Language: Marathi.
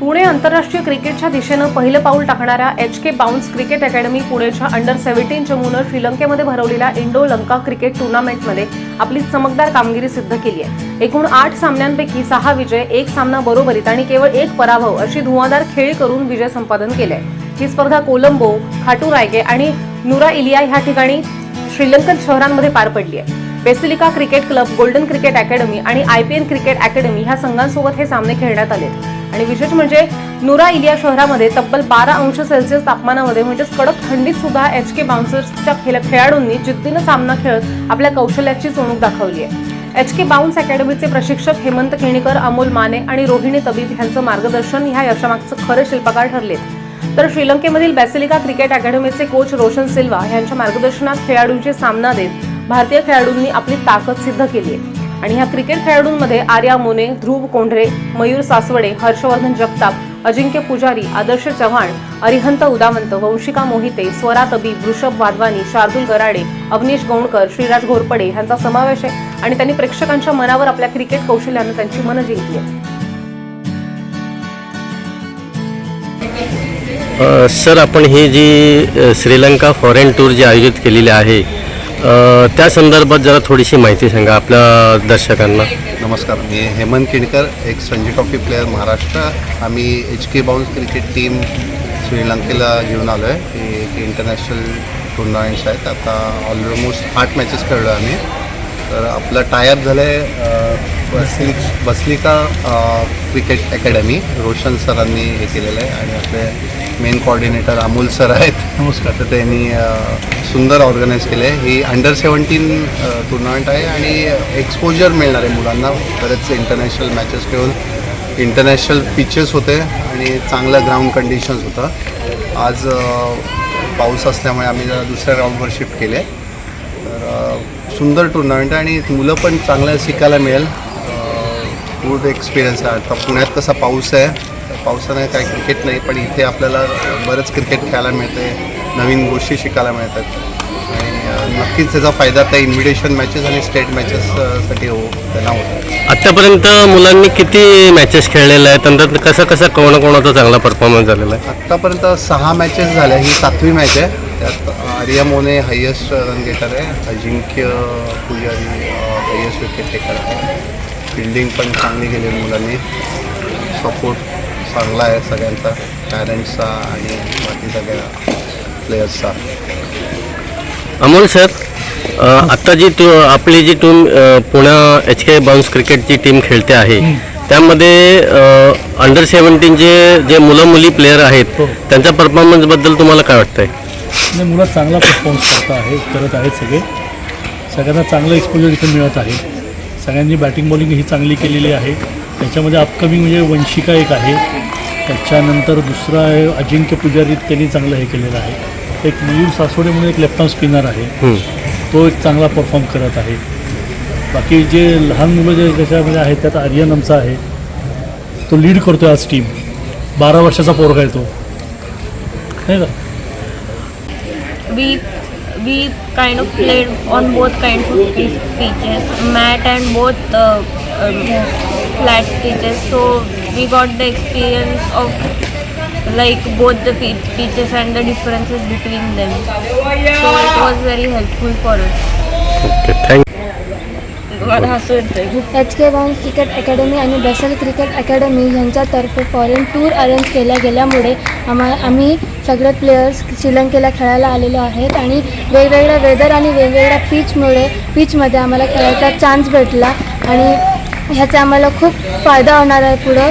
पुणे आंतरराष्ट्रीय क्रिकेटच्या दिशेनं पहिलं पाऊल टाकणाऱ्या H K bounce cricket academy पुणेच्या under seventeen चमूनं श्रीलंकेमध्ये भरवलेल्या इंडो लंका क्रिकेट टुर्नामेंटमध्ये आपली चमकदार कामगिरी सिद्ध केली आहे. एकूण आठ सामन्यांपैकी सहा विजय एक सामना बरोबरीत आणि केवळ एक पराभव अशी धुवाधार खेळी करून विजय संपादन केले ही स्पर्धा कोलंबो खाटू रायगे आणि नुरा इलिया ह्या ठिकाणी श्रीलंकन शहरांमध्ये पार पडली आहे basilica cricket club golden cricket academy आणि I P N cricket academy ह्या संघांसोबत हे सामने खेळण्यात आले आणि विशेष म्हणजे नुरा इलिया शहरामध्ये तब्बल बारा अंश सेल्सिअस तापमानामध्ये म्हणजेच कडक थंडीत सुद्धा एच के बाउन्सर्सच्या खेळ खेळाडूंनी जिद्दीनं सामना खेळत आपल्या कौशल्याची चोणूक दाखवली आहे. एच के बाउन्स अकॅडमीचे प्रशिक्षक हेमंत केणीकर अमोल माने आणि रोहिणी तबीब यांचं मार्गदर्शन ह्या यशामागचं खरं शिल्पकार ठरलेत. तर श्रीलंकेमधील बॅसिलिका क्रिकेट अकॅडमीचे कोच रोशन सिल्वा यांच्या मार्गदर्शनात खेळाडूंचे सामना देत भारतीय खेळाडूंनी आपली ताकद सिद्ध केली आहे. आणि ह्या क्रिकेट खेळाडूंमध्ये आर्या मोने ध्रुव कोंढरे मयूर सासवडे हर्षवर्धन जगताप अजिंक्य पुजारी आदर्श चव्हाण अरिहंत उदावंत वंशिका मोहिते स्वरा तबी वृषभ वाधवानी शार्दुल गराडे अवनीश गौणकर श्रीराज घोरपडे यांचा समावेश आहे आणि त्यांनी प्रेक्षकांच्या मनावर आपल्या क्रिकेट कौशल्यानं त्यांची मनं जिंकली आहे सर आपण ही जी श्रीलंका फॉरेन टूर जी आयोजित केलेली आहे त्या संदर्भात जरा थोडीशी माहिती सांगा आपल्या दर्शकांना. नमस्कार मी हेमंत केणकर एक रणजी ट्रॉफी प्लेअर महाराष्ट्र. आम्ही H K bounce cricket team श्रीलंकेला घेऊन आलो आहे एक इंटरनॅशनल टुर्नामेंट्स आहेत. आता ऑलमोस्ट आठ मॅचेस खेळलो आम्ही. तर आपलं टायअप झालं आहे बसली बसलिका क्रिकेट अकॅडमी रोशन सरांनी हे केलेलं आहे आणि आपले मेन कोऑर्डिनेटर अमोल सर आहेत. नमस्कार. तर त्यांनी सुंदर ऑर्गनाईज केलं आहे ही अंडर सेवन्टीन टुर्नामेंट आहे आणि एक्सपोजर मिळणार आहे मुलांना. बरेच इंटरनॅशनल मॅचेस खेळून इंटरनॅशनल पिचेस होते आणि चांगलं ग्राउंड कंडिशन्स होतं. आज पाऊस असल्यामुळे आम्ही जरा दुसऱ्या ग्राउंडवर शिफ्ट केले. सुंदर टुर्नामेंट आहे आणि मुलं पण चांगलं शिकायला मिळेल. गुड एक्सपिरियन्स आहे. आता पुण्यात कसा पाऊस आहे. पावसाने काय क्रिकेट नाही पण इथे आपल्याला बरंच क्रिकेट खेळायला मिळते नवीन गोष्टी शिकायला मिळतात. आणि नक्कीच त्याचा फायदा त्या इन्व्हिटेशन मॅचेस आणि स्टेट मॅचेस साठी हो त्यांना होतो. आत्तापर्यंत मुलांनी किती मॅचेस खेळलेल्या आहेत? नंतर कसं कसं कोणाकोणाचा चांगला परफॉर्मन्स झालेला आहे? आत्तापर्यंत सहा मॅचेस झाल्या. ही सातवी मॅच आहे. त्यात आर्या मोने हायेस्ट रन गेटर आहे Ajinkya Pujari highest wicket taker आहे. फिल्डिंग पण चांगली केली मुलांनी. सपोर्ट चांगला आहे सगळ्यांचा. पॅरेंट्सचा आणि बाकी सगळ्या प्लेयर्सचा अमोल सर आत्ता जी टू आपली जी टीम अ, पुण्या एच के बाउन्स क्रिकेटची टीम खेळते आहे त्यामध्ये अंडर सेवन्टीनचे जे मुलं मुली प्लेयर आहेत त्यांच्या परफॉर्मन्सबद्दल तुम्हाला काय वाटतंय? नाही मुलं चांगला परफॉर्मन्स करत आहे करत आहेत सगळे. सगळ्यांना चांगलं एक्सपोजर इथे मिळत आहे. सगळ्यांनी बॅटिंग बॉलिंग ही चांगली केलेली आहे. त्याच्यामध्ये अपकमिंग म्हणजे वंशिका एक आहे. त्याच्यानंतर दुसरा आहे अजिंक्य पुजारी त्यांनी चांगलं हे केलेलं आहे. एक मयूर सासवडे म्हणून एक लेफ्ट स्पिनर आहे. तो एक चांगला परफॉर्म करत आहे. बाकी जे लहान मुलं जे त्याच्यामध्ये आहेत त्यात आर्यन आमचा आहे. तो लीड करतो आज टीम बारा वर्षाचा पोरगा आहे तो. नाही का? We we kind of played on both kinds of pitches, mat and both uh, um, flat pitches. So we got the experience of like both the pitches and the differences between them. So it was very helpful for us. H K one cricket academy आणि बेसल क्रिकेट अकॅडमी यांच्यातर्फे फॉरेन टूर अरेंज केल्या गेल्यामुळे आम्हा आम्ही सगळे प्लेयर्स श्रीलंकेला खेळायला आलेलो आहेत आणि वेगवेगळ्या वेदर आणि वेगवेगळ्या पिचमुळे पिचमध्ये आम्हाला खेळायचा चान्स भेटला आणि ह्याचा आम्हाला खूप फायदा होणार आहे पुढं.